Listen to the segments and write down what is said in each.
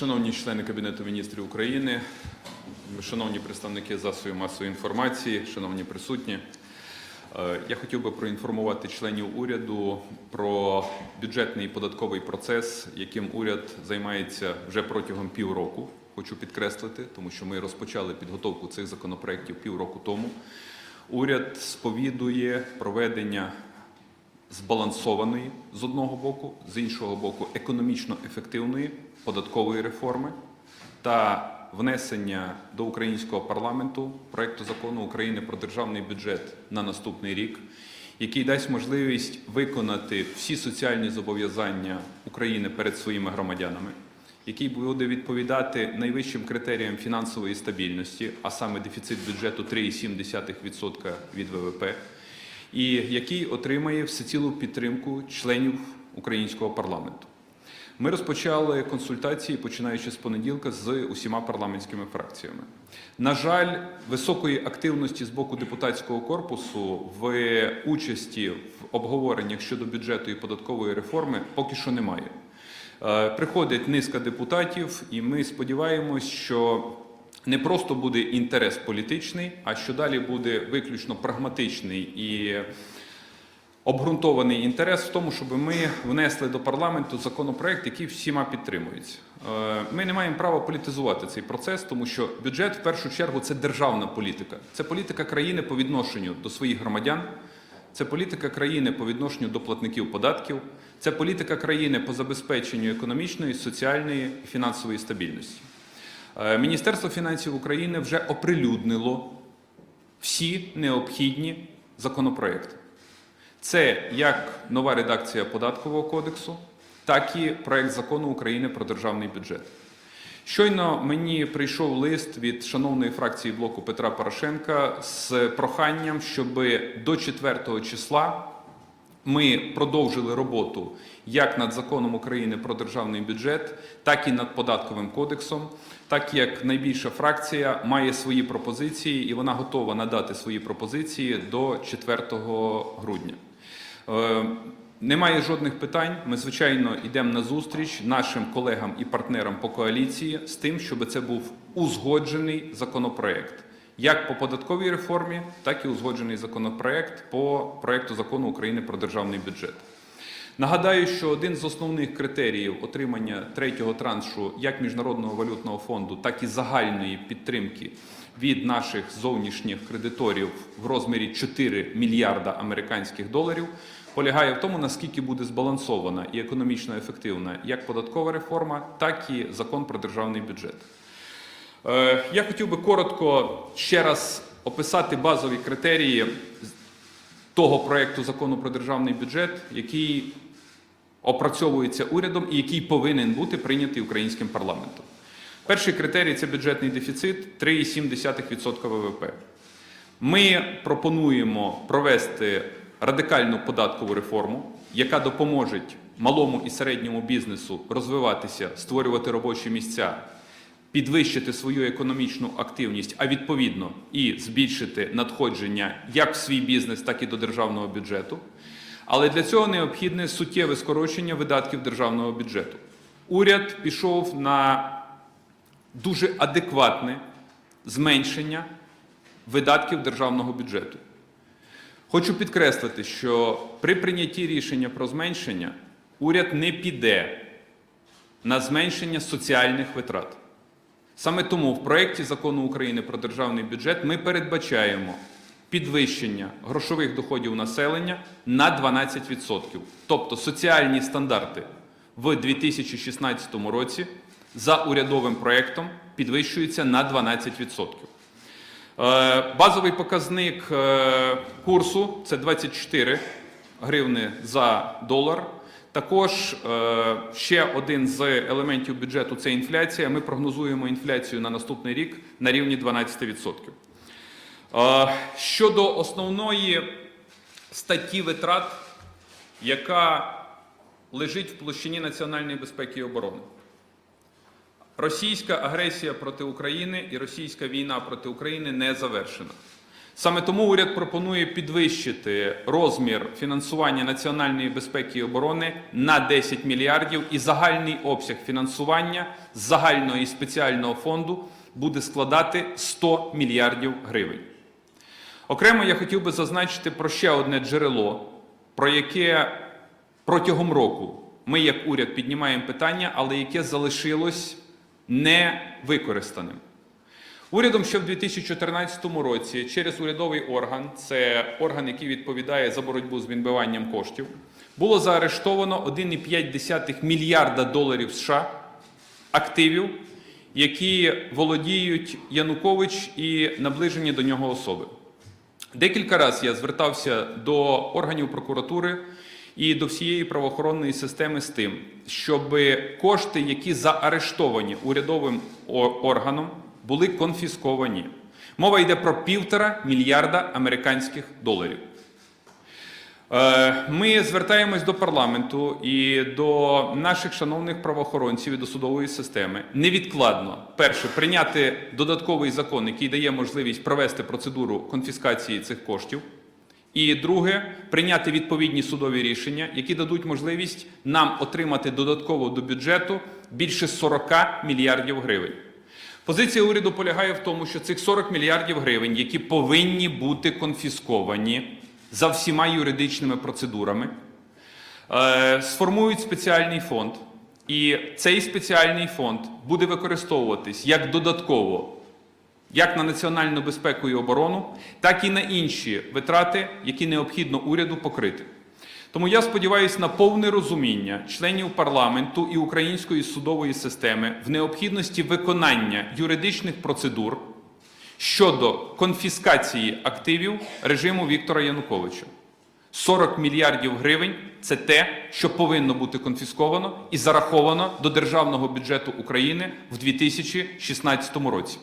Шановні члени Кабінету міністрів України, шановні представники засобів масової інформації, шановні присутні, е, я хотів би проінформувати членів уряду про бюджетний і податковий процес, яким уряд займається вже протягом півроку. Хочу підкреслити, тому що ми розпочали підготовку цих законопроєктів півроку тому. Уряд сповідує проведення збалансованої з одного боку, з іншого боку, економічно ефективної податкової реформи та внесення до українського парламенту проекту закону України про державний бюджет на наступний рік, який дасть можливість виконати всі соціальні зобов'язання України перед своїми громадянами, який буде відповідати найвищим критеріям фінансової стабільності, а саме дефіцит бюджету 3,7% від ВВП і який отримає всецілу підтримку членів українського парламенту. Ми розпочали консультації, починаючи з понеділка, з усіма парламентськими фракціями. На жаль, високої активності з боку депутатського корпусу в участі в обговореннях щодо бюджету і податкової реформи поки що немає. Е, Приходить низка депутатів, і ми сподіваємось, що не просто буде інтерес політичний, а що далі буде виключно прагматичний і обґрунтований інтерес в тому, щоб ми внесли до парламенту законопроект, який всіма підтримується. Е, Ми не маємо права політизувати цей процес, тому що бюджет в першу чергу це державна політика, це політика країни по відношенню до своїх громадян. Це політика країни по відношенню до платників податків, це політика країни по забезпеченню економічної, соціальної і фінансової стабільності. Е, Міністерство фінансів України вже оприлюднило всі необхідні законопроекти. Це як нова редакція податкового кодексу, так і проект закону України про державний бюджет. Щойно мені прийшов лист від шановної фракції блоку Петра Порошенка з проханням, щоб до 4 числа ми продовжили роботу як над законом України про державний бюджет, так і над податковим кодексом, так як найбільша фракція має свої пропозиції і вона готова надати свої пропозиції до 4 грудня. Е, Немає жодних питань. Ми, звичайно, йдемо на зустріч нашим колегам і партнерам по коаліції з тим, щоб це був узгоджений законопроект. Як по податковій реформі, так і узгоджений законопроект по проекту закону України про державний бюджет. Нагадаю, що один з основних критеріїв отримання третього траншу як Міжнародного валютного фонду, так і загальної підтримки від наших зовнішніх кредиторів в розмірі 4 мільярда американських доларів полягає в тому, наскільки буде збалансована і економічно ефективна як податкова реформа, так і закон про державний бюджет. Е, Я хотів би коротко ще раз описати базові критерії того проекту закону про державний бюджет, який опрацьовується урядом і який повинен бути прийнятий українським парламентом. Перший критерій це бюджетний дефіцит 3,7% ВВП. Ми пропонуємо провести радикальну податкову реформу, яка допоможе малому і середньому бізнесу розвиватися, створювати робочі місця, підвищити свою економічну активність, а відповідно і збільшити надходження як в свій бізнес, так і до державного бюджету. Але для цього необхідне суттєве скорочення видатків державного бюджету. Уряд пішов на дуже адекватне зменшення видатків державного бюджету. Хочу підкреслити, що при прийнятті рішення про зменшення уряд не піде на зменшення соціальних витрат. Саме тому в проєкті закону України про державний бюджет ми передбачаємо підвищення грошових доходів населення на 12%. Тобто соціальні стандарти в 2016 році за урядовим проєктом підвищуються на 12%. Е, Базовий показник е, курсу це 24 гривни за долар. Також е, ще один з елементів бюджету це інфляція. Ми прогнозуємо інфляцію на наступний рік на рівні 12%. Е, Щодо основної статті витрат, яка лежить в площині національної безпеки і оборони. Російська агресія проти України і російська війна проти України не завершена. Саме тому уряд пропонує підвищити розмір фінансування національної безпеки і оборони на 10 мільярдів, і загальний обсяг фінансування з загального і спеціального фонду буде складати 100 мільярдів гривень. Окремо я хотів би зазначити про ще одне джерело, про яке протягом року ми, як уряд, піднімаємо питання, але яке залишилось невикористаним. Урядом ще в 2014 році через урядовий орган, це орган, який відповідає за боротьбу з відбиванням коштів, було заарештовано 1,5 мільярда доларів США активів, які володіють Янукович і наближені до нього особи. Декілька разів я звертався до органів прокуратури і до всієї правоохоронної системи з тим, щоб кошти, які заарештовані урядовим органом, були конфісковані. Мова йде про півтора мільярда американських доларів. Е, Ми звертаємось до парламенту і до наших шановних правоохоронців і до судової системи невідкладно перше прийняти додатковий закон, який дає можливість провести процедуру конфіскації цих коштів. І друге, прийняти відповідні судові рішення, які дадуть можливість нам отримати додатково до бюджету більше 40 мільярдів гривень. Позиція уряду полягає в тому, що цих 40 мільярдів гривень, які повинні бути конфісковані за всіма юридичними процедурами, е, сформують спеціальний фонд. І цей спеціальний фонд буде використовуватись як додатково як на національну безпеку і оборону, так і на інші витрати, які необхідно уряду покрити. Тому я сподіваюся на повне розуміння членів парламенту і української судової системи в необхідності виконання юридичних процедур щодо конфіскації активів режиму Віктора Януковича. 40 мільярдів гривень це те, що повинно бути конфісковано і зараховано до державного бюджету України в 2016 році.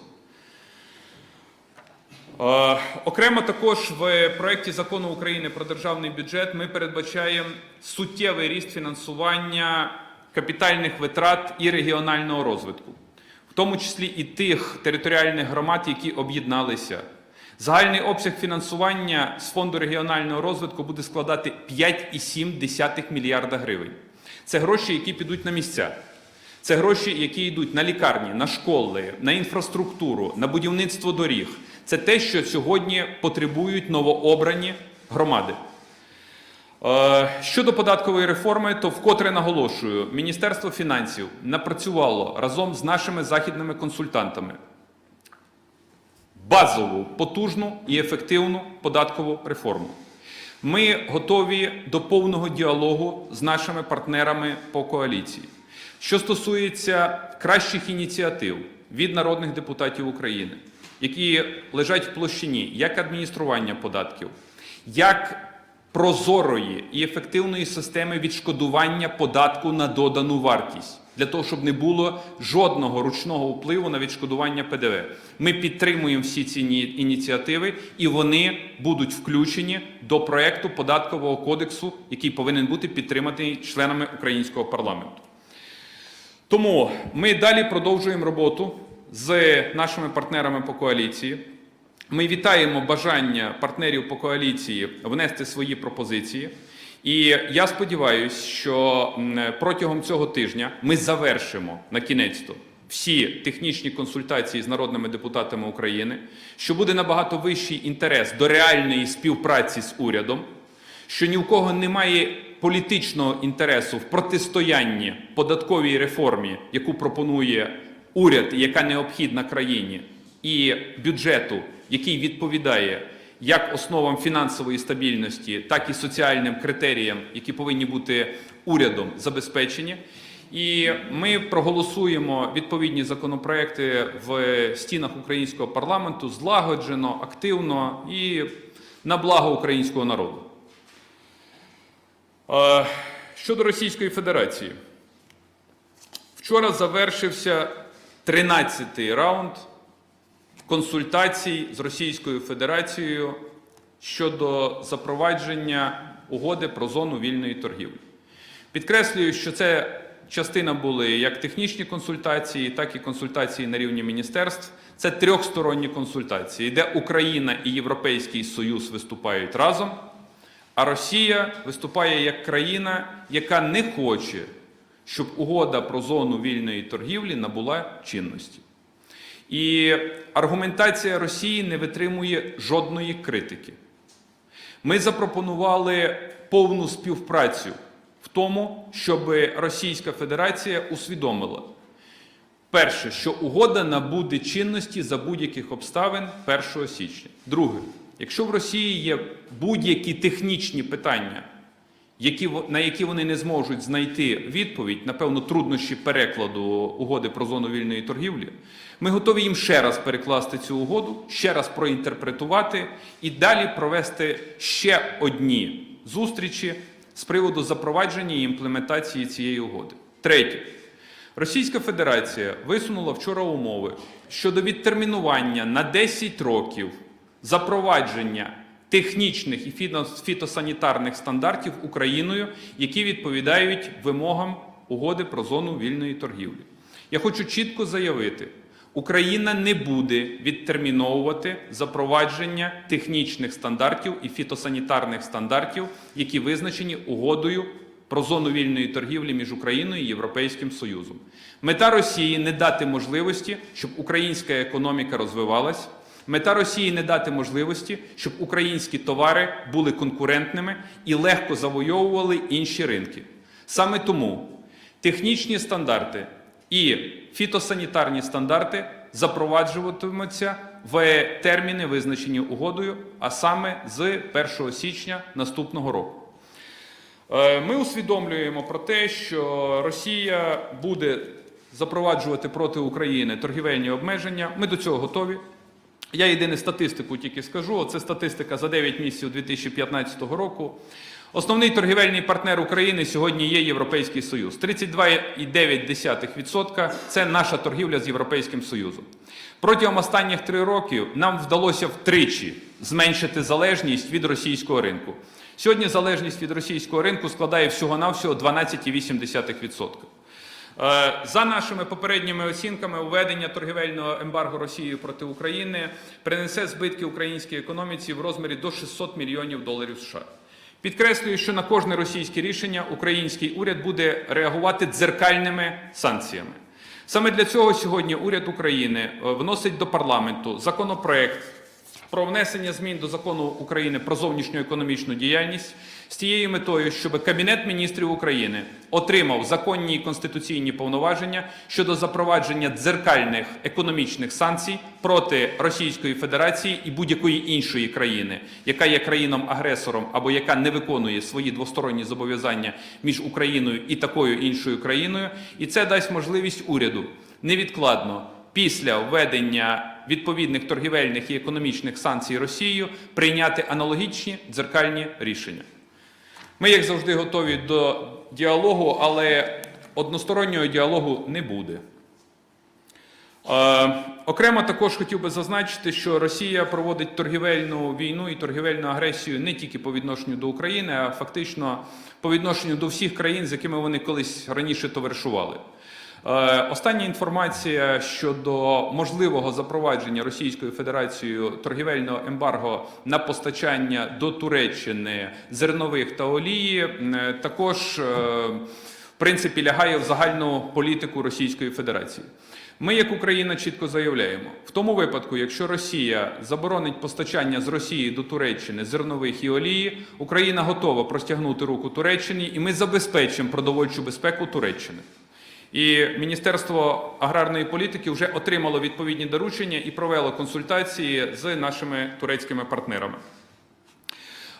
Е, Окремо також в проєкті закону України про державний бюджет ми передбачаємо суттєвий ріст фінансування капітальних витрат і регіонального розвитку, в тому числі і тих територіальних громад, які об'єдналися. Загальний обсяг фінансування з фонду регіонального розвитку буде складати 5,7 мільярда гривень. Це гроші, які підуть на місця. Це гроші, які йдуть на лікарні, на школи, на інфраструктуру, на будівництво доріг. Це те, що сьогодні потребують новообрані громади. Е, Щодо податкової реформи, то вкотре наголошую, Міністерство фінансів напрацювало разом з нашими західними консультантами базову, потужну і ефективну податкову реформу. Ми готові до повного діалогу з нашими партнерами по коаліції. Що стосується кращих ініціатив від народних депутатів України, які лежать в площині як адміністрування податків, як прозорої і ефективної системи відшкодування податку на додану вартість для того, щоб не було жодного ручного впливу на відшкодування ПДВ. Ми підтримуємо всі ці ініціативи, і вони будуть включені до проекту податкового кодексу, який повинен бути підтриманий членами українського парламенту. Тому ми далі продовжуємо роботу з нашими партнерами по коаліції. Ми вітаємо бажання партнерів по коаліції внести свої пропозиції. І я сподіваюся, що протягом цього тижня ми завершимо на кінець-то всі технічні консультації з народними депутатами України, що буде набагато вищий інтерес до реальної співпраці з урядом, що ні в кого немає політичного інтересу в протистоянні податковій реформі, яку пропонує уряд, яка необхідна країні, і бюджету, який відповідає як основам фінансової стабільності, так і соціальним критеріям, які повинні бути урядом забезпечені. І ми проголосуємо відповідні законопроекти в стінах українського парламенту злагоджено, активно і на благо українського народу. Щодо Російської Федерації, вчора завершився 13-й раунд консультацій з Російською Федерацією щодо запровадження угоди про зону вільної торгівлі. Підкреслюю, що це Частина були як технічні консультації, так і консультації на рівні міністерств. Це трьохсторонні консультації, де Україна і Європейський Союз виступають разом, а Росія виступає як країна, яка не хоче, щоб угода про зону вільної торгівлі набула чинності. І аргументація Росії не витримує жодної критики. Ми запропонували повну співпрацю в тому, щоб Російська Федерація усвідомила. Перше, що угода набуде чинності за будь-яких обставин 1 січня. Друге, якщо в Росії є будь-які технічні питання, які, на які вони не зможуть знайти відповідь, напевно, труднощі перекладу угоди про зону вільної торгівлі, ми готові їм ще раз перекласти цю угоду, ще раз проінтерпретувати і далі провести ще одні зустрічі з приводу запровадження і імплементації цієї угоди. Третє. Російська Федерація висунула вчора умови щодо відтермінування на 10 років запровадження технічних і фітосанітарних стандартів Україною, які відповідають вимогам угоди про зону вільної торгівлі. Я хочу чітко заявити, Україна не буде відтерміновувати запровадження технічних стандартів і фітосанітарних стандартів, які визначені угодою про зону вільної торгівлі між Україною і Європейським Союзом. Мета Росії не дати можливості, щоб українська економіка розвивалась. Мета Росії не дати можливості, щоб українські товари були конкурентними і легко завойовували інші ринки. Саме тому технічні стандарти і фітосанітарні стандарти запроваджуватимуться в терміни, визначені угодою, а саме з 1 січня наступного року. Е, Ми усвідомлюємо про те, що Росія буде запроваджувати проти України торгівельні обмеження. Ми до цього готові. Я єдине статистику тільки скажу. Це статистика за 9 місяців 2015 року. Основний торгівельний партнер України сьогодні є Європейський Союз. 32,9% це наша торгівля з Європейським Союзом. Протягом останніх три років нам вдалося втричі зменшити залежність від російського ринку. Сьогодні залежність від російського ринку складає всього-навсього 12,8%. Е, За нашими попередніми оцінками, введення торгівельного ембарго Росією проти України принесе збитки українській економіці в розмірі до 600 мільйонів доларів США. Підкреслюю, що на кожне російське рішення український уряд буде реагувати дзеркальними санкціями. Саме для цього сьогодні уряд України е, вносить до парламенту законопроект про внесення змін до закону України про зовнішню економічну діяльність з тією метою, щоб Кабінет міністрів України отримав законні і конституційні повноваження щодо запровадження дзеркальних економічних санкцій проти Російської Федерації і будь-якої іншої країни, яка є країном-агресором або яка не виконує свої двосторонні зобов'язання між Україною і такою іншою країною, і це дасть можливість уряду невідкладно після введення відповідних торгівельних і економічних санкцій Росією прийняти аналогічні дзеркальні рішення. Ми, як завжди, готові до діалогу, але одностороннього діалогу не буде. Е, окремо також хотів би зазначити, що Росія проводить торгівельну війну і торгівельну агресію не тільки по відношенню до України, а фактично по відношенню до всіх країн, з якими вони колись раніше товаришували. Е, Остання інформація щодо можливого запровадження Російською Федерацією торгівельного ембарго на постачання до Туреччини зернових та олії е, також е, в принципі лягає в загальну політику Російської Федерації. Ми, як Україна, чітко заявляємо, в тому випадку, якщо Росія заборонить постачання з Росії до Туреччини зернових і олії, Україна готова простягнути руку Туреччині, і ми забезпечимо продовольчу безпеку Туреччини. І Міністерство аграрної політики вже отримало відповідні доручення і провело консультації з нашими турецькими партнерами.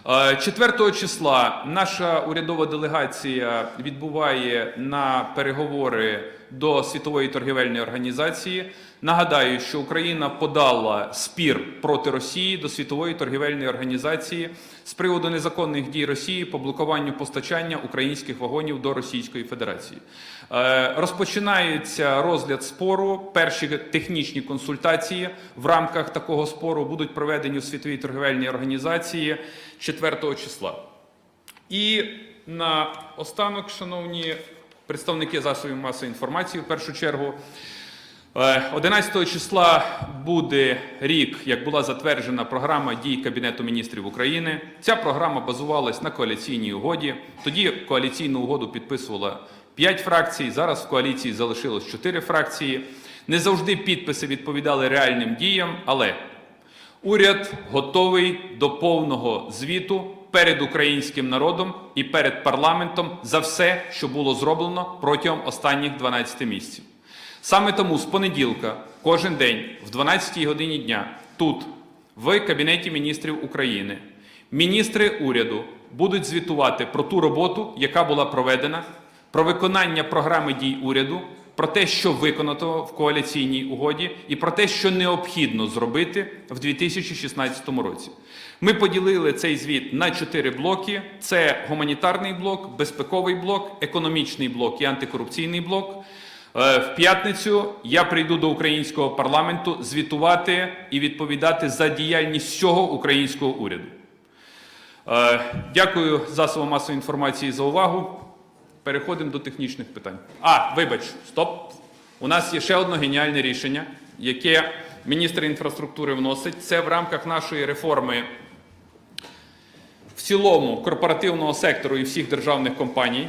Е, 4 числа наша урядова делегація відбуває на переговори до Світової торгівельної організації. Нагадаю, що Україна подала спір проти Росії до Світової торгівельної організації з приводу незаконних дій Росії по блокуванню постачання українських вагонів до Російської Федерації. Е, Розпочинається розгляд спору. Перші технічні консультації в рамках такого спору будуть проведені у Світовій торгівельній організації 4 числа. І на останок, шановні представники засобів масової інформації в першу чергу. Е, 11 числа буде рік, як була затверджена програма дій Кабінету міністрів України. Ця програма базувалась на коаліційній угоді. Тоді коаліційну угоду підписувала 5 фракцій. Зараз в коаліції залишилось 4 фракції. Не завжди підписи відповідали реальним діям, але уряд готовий до повного звіту перед українським народом і перед парламентом за все, що було зроблено протягом останніх 12 місяців. Саме тому з понеділка, кожен день, в 12-й годині дня, тут, в Кабінеті міністрів України, міністри уряду будуть звітувати про ту роботу, яка була проведена, про виконання програми дій уряду, про те, що виконано в коаліційній угоді, і про те, що необхідно зробити в 2016 році. Ми поділили цей звіт на чотири блоки: це гуманітарний блок, безпековий блок, економічний блок і антикорупційний блок. Е, В п'ятницю я прийду до українського парламенту звітувати і відповідати за діяльність всього українського уряду. Е, Дякую засобам масової інформації за увагу. Переходимо до технічних питань. А, вибач, стоп. У нас є ще одне геніальне рішення, яке міністр інфраструктури вносить. Це в рамках нашої реформи в цілому корпоративного сектору і всіх державних компаній.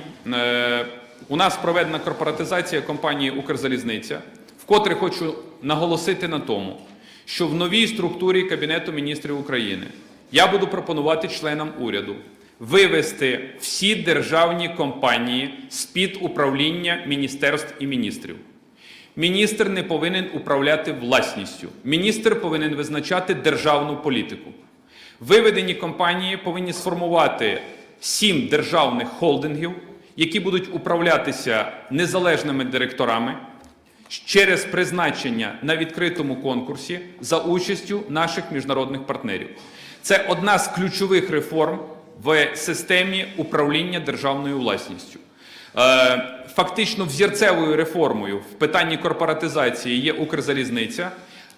У нас проведена корпоратизація компанії Укрзалізниця. Вкотре хочу наголосити на тому, що в новій структурі Кабінету міністрів України я буду пропонувати членам уряду вивести всі державні компанії з-під управління міністерств і міністрів. Міністр не повинен управляти власністю. Міністр повинен визначати державну політику. Виведені компанії повинні сформувати сім державних холдингів, які будуть управлятися незалежними директорами через призначення на відкритому конкурсі за участю наших міжнародних партнерів. Це одна з ключових реформ в системі управління державною власністю. Е, Фактично взірцевою реформою в питанні корпоратизації є Укрзалізниця.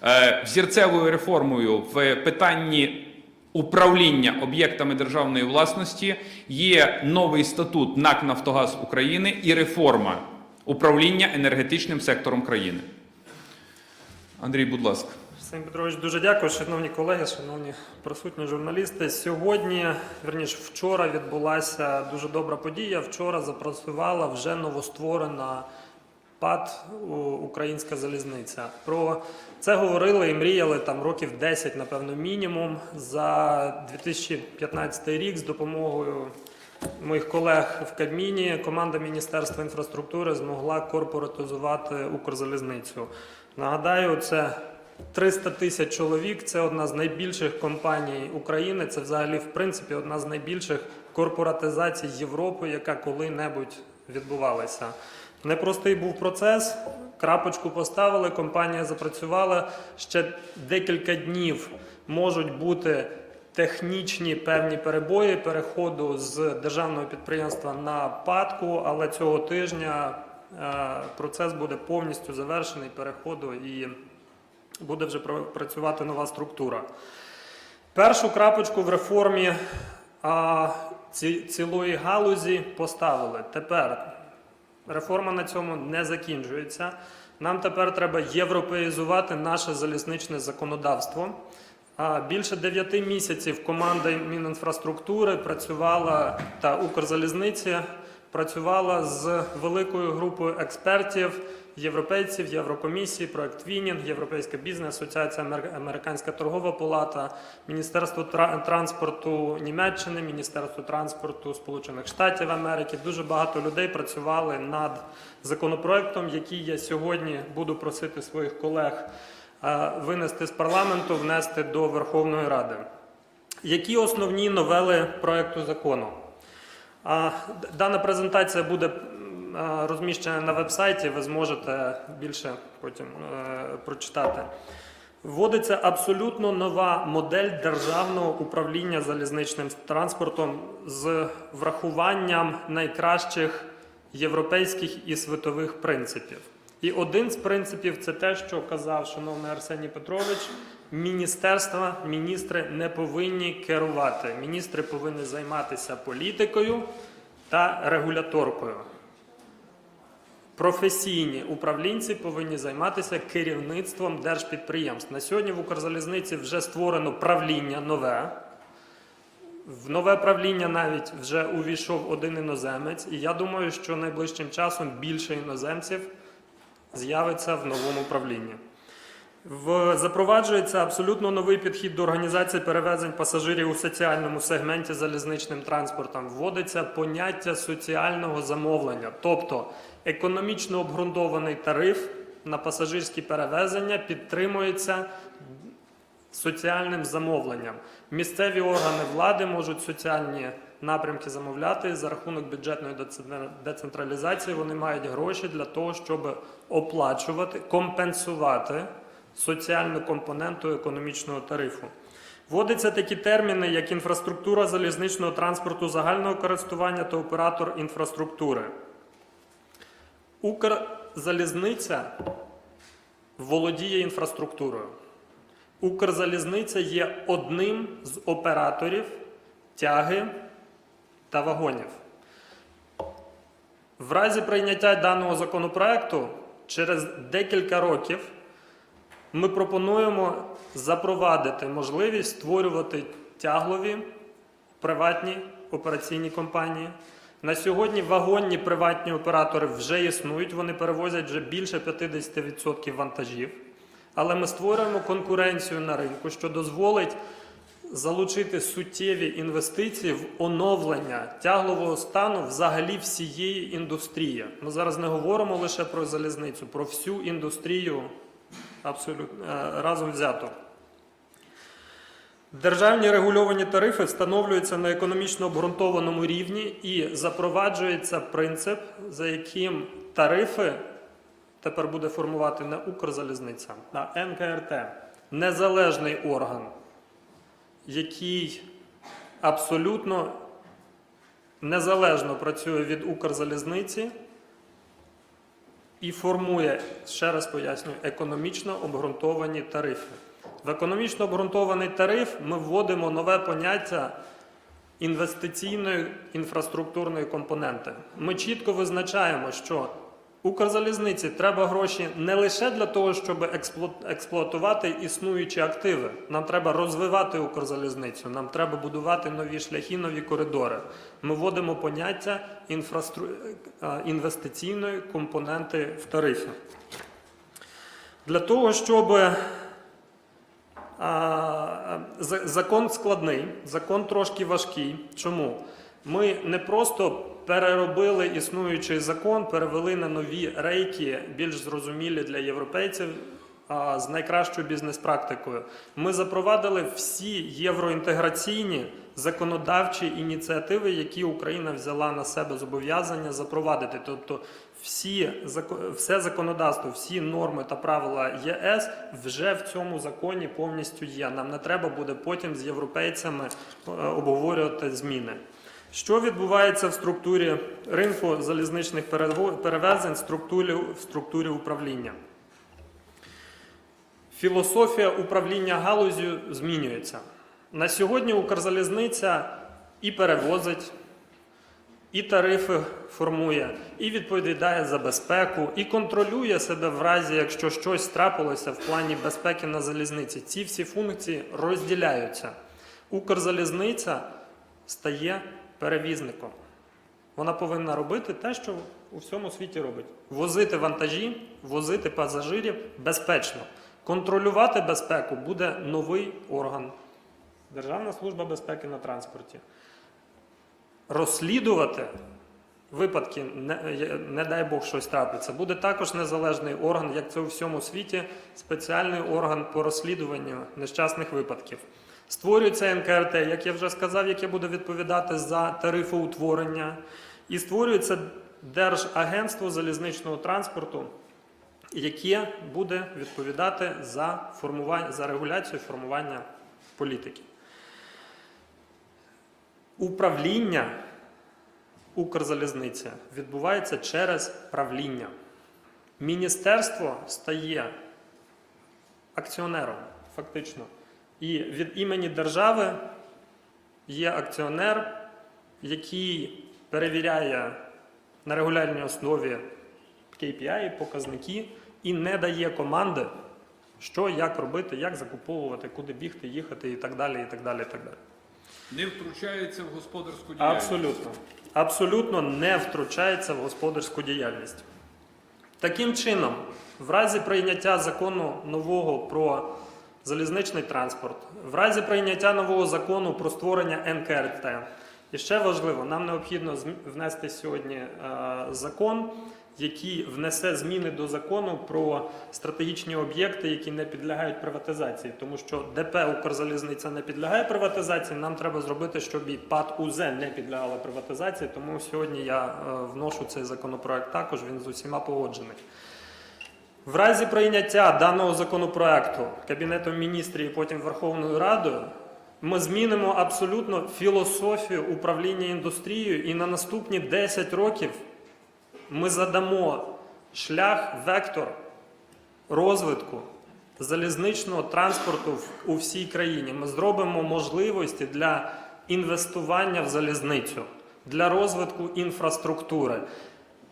Е, Взірцевою реформою в питанні управління об'єктами державної власності є новий статут НАК Нафтогаз України і реформа управління енергетичним сектором країни. Андрій, будь ласка. Сергій Петрович, дуже дякую, шановні колеги, шановні присутні журналісти. Сьогодні, верніше, вчора відбулася дуже добра подія. Вчора запрацювала вже новостворена ПАД Українська залізниця. Про це говорили і мріяли там років 10, напевно, мінімум. За 2015 рік з допомогою моїх колег в Кабміні команда Міністерства інфраструктури змогла корпоратизувати Укрзалізницю. Нагадаю, це 300 тисяч чоловік. Це одна з найбільших компаній України. Це взагалі, в принципі, одна з найбільших корпоратизацій Європи, яка коли-небудь відбувалася. Непростий був процес. Крапочку поставили, компанія запрацювала. Ще декілька днів можуть бути технічні певні перебої переходу з державного підприємства на ПАДКу, але цього тижня е, процес буде повністю завершений переходу і буде вже працювати нова структура. Першу крапочку в реформі цілої галузі поставили. Тепер реформа на цьому не закінчується. Нам тепер треба європеїзувати наше залізничне законодавство. Більше 9 місяців команда Мінінфраструктури працювала та Укрзалізниці працювала з великою групою експертів, європейців, Єврокомісії, проект Вінінг, Європейська бізнес асоціація, Американська торгова палата, Міністерство транспорту Німеччини, Міністерство транспорту Сполучених Штатів Америки. Дуже багато людей працювали над законопроектом, який я сьогодні буду просити своїх колег е, винести з парламенту, внести до Верховної Ради. Які основні новели проекту закону? Дана презентація буде розміщена на вебсайті, ви зможете більше потім е, прочитати. Вводиться абсолютно нова модель державного управління залізничним транспортом з врахуванням найкращих європейських і світових принципів. І один з принципів це те, що казав шановний Арсеній Петрович: міністерства, міністри не повинні керувати. Міністри повинні займатися політикою та регуляторкою. професійні управлінці повинні займатися керівництвом держпідприємств. На сьогодні в Укрзалізниці вже створено правління нове. В нове правління навіть вже увійшов один іноземець, і я думаю, що найближчим часом більше іноземців з'явиться в новому правлінні. В, запроваджується абсолютно новий підхід до організації перевезень пасажирів у соціальному сегменті залізничним транспортом. Вводиться поняття соціального замовлення, тобто економічно обґрунтований тариф на пасажирські перевезення підтримується соціальним замовленням. Місцеві органи влади можуть соціальні напрямки замовляти за рахунок бюджетної децентралізації. Вони мають гроші для того, щоб оплачувати, компенсувати соціальну компоненту економічного тарифу. Вводяться такі терміни, як інфраструктура залізничного транспорту загального користування та оператор інфраструктури. Укрзалізниця володіє інфраструктурою. Укрзалізниця є одним з операторів тяги та вагонів. В разі прийняття даного законопроекту через декілька років ми пропонуємо запровадити можливість створювати тяглові приватні операційні компанії. На сьогодні вагонні приватні оператори вже існують, вони перевозять вже більше 50% вантажів. Але ми створюємо конкуренцію на ринку, що дозволить залучити суттєві інвестиції в оновлення тяглового стану взагалі всієї індустрії. Ми зараз не говоримо лише про залізницю, про всю індустрію абсолютно е, разом взято. Державні регульовані тарифи встановлюються на економічно обґрунтованому рівні і запроваджується принцип, за яким тарифи тепер буде формувати не Укрзалізниця, а НКРТ незалежний орган, який абсолютно незалежно працює від Укрзалізниці і формує, ще раз пояснюю, економічно обґрунтовані тарифи. В економічно обґрунтований тариф ми вводимо нове поняття інвестиційної інфраструктурної компоненти. Ми чітко визначаємо, що Укрзалізниці треба гроші не лише для того, щоб експлуатувати існуючі активи. Нам треба розвивати Укрзалізницю, нам треба будувати нові шляхи, нові коридори. Ми вводимо поняття інфрастру... е, інвестиційної компоненти в тарифі. Для того, щоб Закон складний, закон трошки важкий. Чому? Ми не просто переробили існуючий закон, перевели на нові рейки, більш зрозумілі для європейців а, з найкращою бізнес-практикою. Ми запровадили всі євроінтеграційні законодавчі ініціативи, які Україна взяла на себе зобов'язання запровадити. Тобто всі все законодавство, всі норми та правила ЄС вже в цьому законі повністю є. Нам не треба буде потім з європейцями е, обговорювати зміни. Що відбувається в структурі ринку залізничних перевезень, в структурі, в структурі управління? Філософія управління галузю змінюється. На сьогодні Укрзалізниця і перевозить, і тарифи формує, і відповідає за безпеку, і контролює себе в разі, якщо щось трапилося в плані безпеки на залізниці. Ці всі функції розділяються. Укрзалізниця стає перевізником. Вона повинна робити те, що у всьому світі робить: возити вантажі, возити пасажирів безпечно. Контролювати безпеку буде новий орган Державна служба безпеки на транспорті. Розслідувати випадки, не, не дай Бог щось трапиться, буде також незалежний орган, як це у всьому світі, спеціальний орган по розслідуванню нещасних випадків. Створюється НКРТ, як я вже сказав, яке буде відповідати за тарифоутворення, і створюється Держагентство залізничного транспорту, яке буде відповідати за формування за регуляцію формування політики. Управління Укрзалізниці відбувається через правління. Міністерство стає акціонером, фактично. І від імені держави є акціонер, який перевіряє на регулярній основі KPI, показники і не дає команди, що, як робити, як закуповувати, куди бігти, їхати і так далі. і так далі, і так далі. Не втручається в господарську діяльність. Абсолютно. Абсолютно не втручається в господарську діяльність. Таким чином, в разі прийняття закону нового про залізничний транспорт, в разі прийняття нового закону про створення НКРТ, і ще важливо, нам необхідно внести сьогодні е, закон, який внесе зміни до закону про стратегічні об'єкти, які не підлягають приватизації. Тому що ДП Укрзалізниця не підлягає приватизації. Нам треба зробити, щоб і ПАД УЗ не підлягала приватизації. Тому сьогодні я е, вношу цей законопроект також. Він з усіма погоджений. В разі прийняття даного законопроекту Кабінетом міністрів і потім Верховною Радою ми змінимо абсолютно філософію управління індустрією, і на наступні 10 років ми задамо шлях, вектор розвитку залізничного транспорту у всій країні. Ми зробимо можливості для інвестування в залізницю, для розвитку інфраструктури.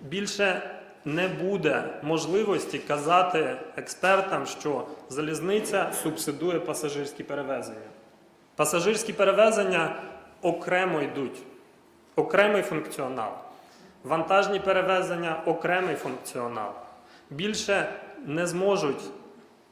Більше не буде можливості казати експертам, що залізниця субсидує пасажирські перевезення. Пасажирські перевезення окремо йдуть, окремий функціонал. Вантажні перевезення окремий функціонал. Більше не зможуть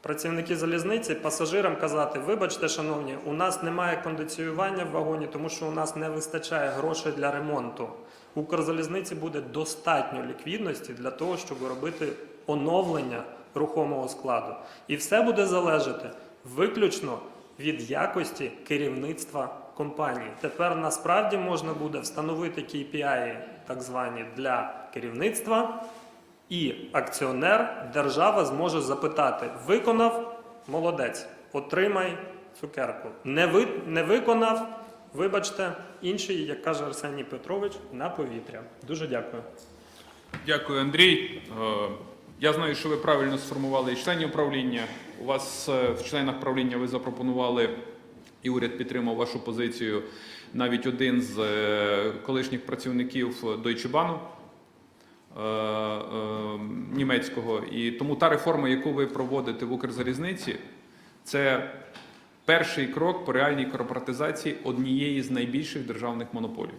працівники залізниці пасажирам казати: вибачте, шановні, у нас немає кондиціювання в вагоні, тому що у нас не вистачає грошей для ремонту. У Укрзалізниці буде достатньо ліквідності для того, щоб робити оновлення рухомого складу. І все буде залежати виключно від якості керівництва компанії. Тепер насправді можна буде встановити KPI, так звані для керівництва, і акціонер, держава зможе запитати: виконав молодець, отримай цукерку. Не, ви, не виконав, вибачте, інший, як каже Арсеній Петрович, на повітря. Дуже дякую. Дякую, Андрій. Е, Я знаю, що ви правильно сформували і членів правління. У вас е, в членах правління ви запропонували, і уряд підтримав вашу позицію. Навіть один з е, колишніх працівників Deutsche Bahn, німецького. І тому та реформа, яку ви проводите в Укрзалізниці, це перший крок по реальній корпоратизації однієї з найбільших державних монополій.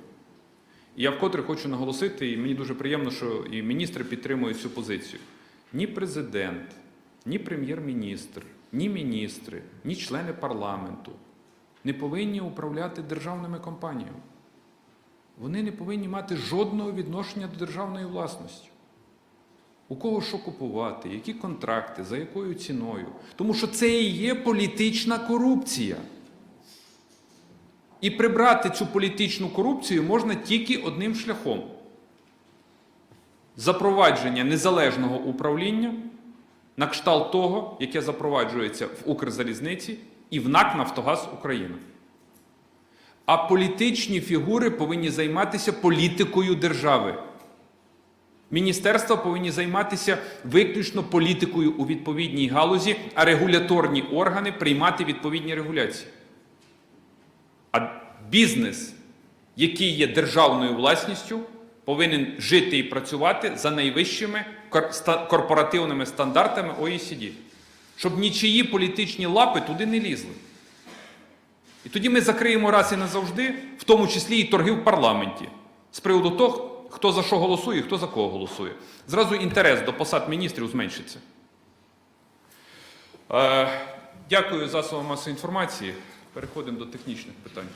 І я вкотре хочу наголосити, і мені дуже приємно, що і міністри підтримують цю позицію. Ні президент, ні прем'єр-міністр, ні міністри, ні члени парламенту не повинні управляти державними компаніями. Вони не повинні мати жодного відношення до державної власності. У кого що купувати, які контракти, за якою ціною. Тому що це і є політична корупція. І прибрати цю політичну корупцію можна тільки одним шляхом: запровадження незалежного управління на кшталт того, яке запроваджується в Укрзалізниці і в НАК Нафтогаз Україна. А політичні фігури повинні займатися політикою держави. Міністерства повинні займатися виключно політикою у відповідній галузі, а регуляторні органи приймати відповідні регуляції. А бізнес, який є державною власністю, повинен жити і працювати за найвищими корпоративними стандартами ОECD, щоб нічиї політичні лапи туди не лізли. І тоді ми закриємо раз і назавжди, в тому числі і торги в парламенті, з приводу того, хто за що голосує хто за кого голосує. Зразу інтерес до посад міністрів зменшиться. Е, дякую засобам масової інформації. Переходимо до технічних питань.